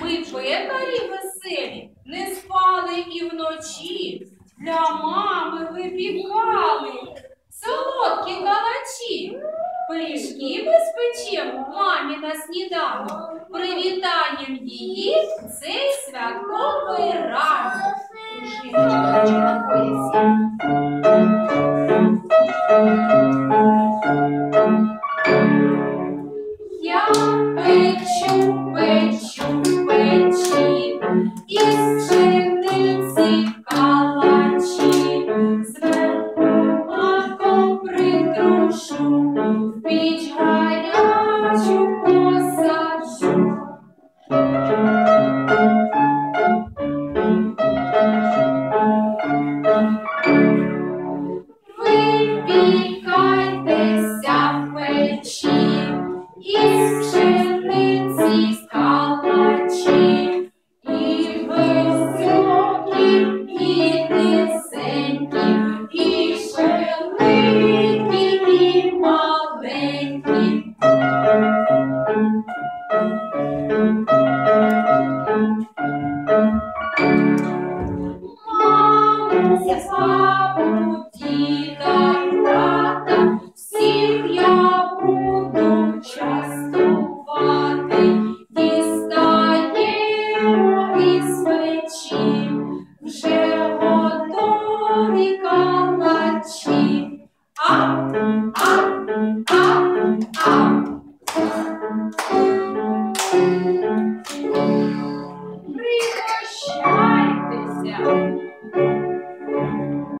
Ми пекарі веселі, не спали і вночі, для мами випікали солодкі калачі, пиріжки ми печем мамі на сніданок. Привітанням її цей святко. Yes. Up, up, up, up. Thank you.